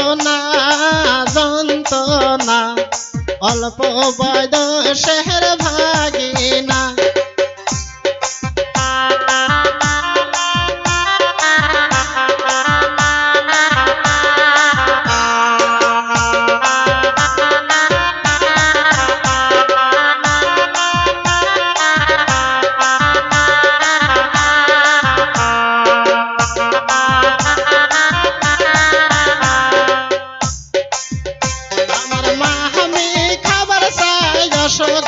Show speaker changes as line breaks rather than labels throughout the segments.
বেদনা যন্ত্রণা অল্প বয়সের সঙ্গে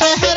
शहर